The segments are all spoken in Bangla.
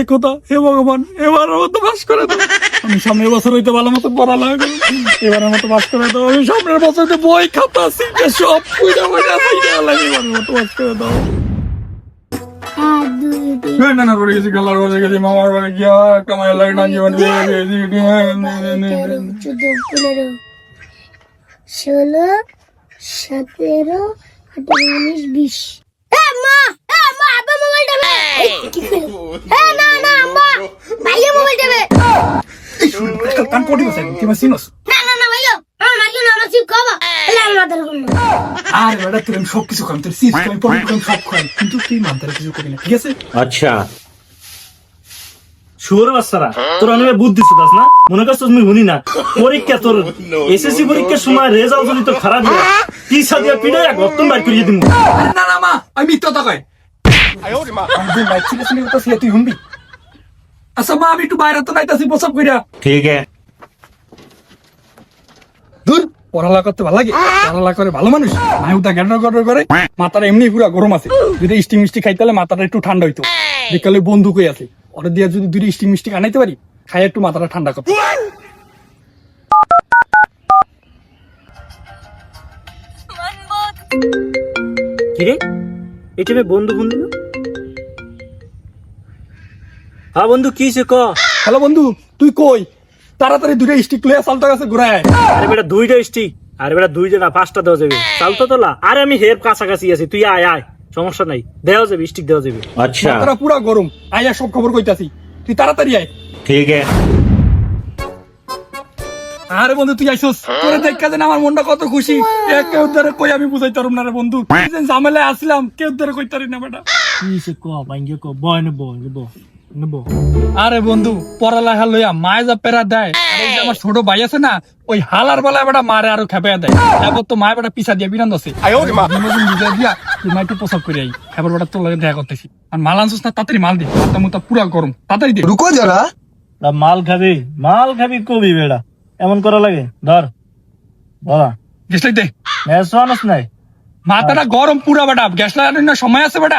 হে খোদা হে ভগবান এবারের মতো বাস করে দাও। আমি সামনের বছর হইতে ভালো মতো পড়ালেখা করি। এবারের মতো বাস করে দাও। আমি সামনের বছর হইতে বই খাতা সিটে সব পুইটা সিটে লাগে এবারের মতো বাস করে দাও। এক দুই তিন। হ্যাঁ, না না পড়ে গেছি খেলার বসে গেছি মামার বাড়ি গিয়া কামাই লাগে না জীবন দিয়ে তেরো চোদ্দ পনেরো ষোলো সতেরো আঠারো উনিশ বিশ। মা মা আব্বা মোবাইল দেবে কি করল? এ না না আম্মা ভাইয়া মোবাইল দেবে কান কোটি বসে কি মাসি নস না না না ভাইয়া আমার মাকে না আমার সিপ কান কোটি বসে তুমি চিনোস? আর তোর না না? আচ্ছা। পরীক্ষার সময় রেজাল্ট যদি তোর খারাপ কি সাদিয়া পিড়ে এক বাইর করিয়ে মা আমি তুই হুমবি আচ্ছা মা আমি একটু বাইরে তো যাইতাছি বসব ঠিক আছে। দূর পড়ালেখা করতে ভালো লাগে। পড়ালেখা করে ভালো মানুষ। মাহুদা গেন্ডর গেন্ডর করে মাথাটা এমনি পুরা গরম আছে। যদি ইস্টি মিষ্টি খাইতে হলে মাথাটা একটু ঠান্ডা হইতো। বিকালে বন্ধু কই আছে? ওটা দিয়ে যদি দুই ইস্টি মিষ্টি আনাইতে পারি খাই একটু মাথাটা ঠান্ডা করতে। কিরে এটা বন্ধু বন্ধু হ্যাঁ বন্ধু কি ক? হ্যালো বন্ধু তুই কই? তাড়াতাড়ি দুইটা স্টিক ঘুরায়। আরে বেটা দুইটা স্টিক আরে বেটা পাঁচটা দেওয়া যাবে। আরে আমি হের কাছাকাছি আছি তুই আয় আয়। সমস্যা নাই। দেওয়া যাবে স্টিক দেওয়া যাবে। আচ্ছা। তারা গরম। আয়া সব খবর কইতাছি। তুই তাড়াতাড়ি আয়। ঠিক আছে। আরে বন্ধু তুই তোরে দেখা আমার মনটা কত খুশি। কেউ কই আমি বুঝাই তারম না রে বন্ধু। জামেলায় আসলাম কেউ ধরে কইতারি না বেটা। কি সে কো বাইঙ্গে কো বয়নে বয়নে বয়। নেব। আরে বন্ধু পড়ালেখা লইয়া মায় যা পেরা দেয় আমার ছোট ভাই আছে না ওই হালার বেলায় বেটা মারে আরও খেপে দেয়। এবার তো মায় বেটা পিছা দিয়া তুই মাইটু করে আই। বেটা তোর দেখা করতেছি। আর মাল আনছিস না তাড়াতাড়ি মাল দি। মাথা মুতা পুরা গরম তাড়াতাড়ি দে। রুকো যারা। মাল খাবি মাল খাবি কবি বেড়া। এমন করা লাগে ধর। বলা গেছলাই দে। নাই। মাথাটা গরম পুরা বেটা। গেছলাই সময় আছে বেটা।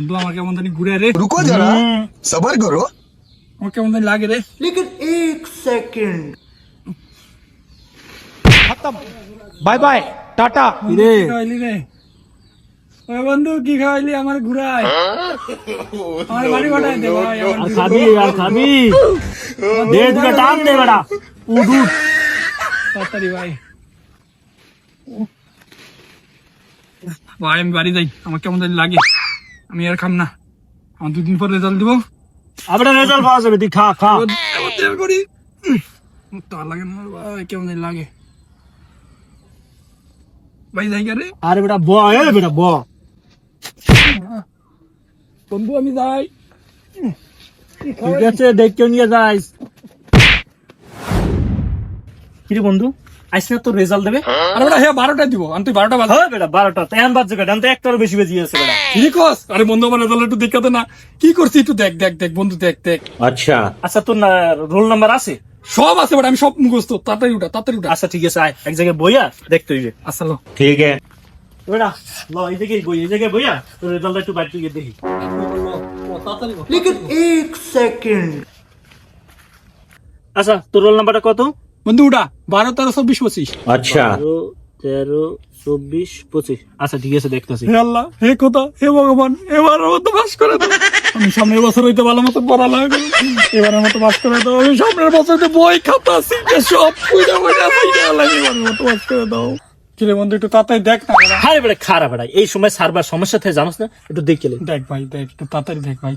বন্ধু আমার কেমন জানি ঘুরে রে। রুকো যারা সবার করো। আমার কেমন জানি লাগে রে। লেকিন এক সেকেন্ড খতম বাই বাই টাটা রে রে? ওই বন্ধু কি খাওয়াইলি? আমার ঘুরায় আমার বাড়ি পাঠাই দে ভাই খাবি আর খাবি। দে টান দে বেটা। উঠ। তাড়াতাড়ি ভাই। ভাই আমি বাড়ি যাই। আমার কেমন জানি লাগে। আমি আর খাম না। আমার দুদিন পর রেজাল্ট দিব। আবার রেজাল্ট পাওয়া যাবে তুই খা খা। তেল করি। তার লাগে না ভাই কেমন লাগে। ভাই যাই রে। আরে বেটা ব এ বেটা ব। বন্ধু আমি যাই। ঠিক আছে দেখে নিয়ে যাইস। কিরে বন্ধু? আইসনা তো রেজাল্ট দেবে। আর ওটা হ্যাঁ বারোটা দিব। আর তুই বারোটা বাজে। হ্যাঁ বেটা বারোটা। তেন বাজছে বেটা তো একটার বেশি বেজি আছে হ্যাঁ। আরে বন্ধু আমার রেজাল্ট একটু দেখাতে না। কি করছি একটু দেখ দেখ দেখ বন্ধু দেখ দেখ। আচ্ছা। আচ্ছা তোর রোল নাম্বার আছে? সব আছে বাট আমি সব মুখস্থ। তাড়াতাড়ি উঠা তাড়াতাড়ি উঠা। আচ্ছা ঠিক আছে আয়। এক জায়গায় বইয়া দেখ তুই আচ্ছা লো। ঠিক আছে। বেটা ল এই জায়গায় বই এই জায়গায় বইয়া তোর রেজাল্ট একটু বাইরে গিয়ে দেখি। তাড়াতাড়ি এক সেকেন্ড আচ্ছা তোর রোল নাম্বারটা কত? বন্ধু উঠা বারো তেরো চব্বিশ পঁচিশ। আচ্ছা। তেরো চব্বিশ পঁচিশ। আচ্ছা ঠিক আছে দেখতেছি। হে আল্লাহ হে কথা হে ভগবান এবার আমার তো বাস করে দাও। আমি সামনের বছর হইতে ভালো মতো পড়ালা এবার আমার তো বাস করে দাও। আমি সামনের বছর যে বই খাতা সিটে সব পুইরা পুইরা এবার আমার তো বাস করে দাও। কিরে বন্ধু একটু তাড়াতাড়ি দেখ না। আরে বেড়া খারাপ বেড়া এই সময় সার্ভার সমস্যা থাকে জানোস না? একটু দেখলে দেখ ভাই দেখ একটু তাড়াতাড়ি দেখ ভাই।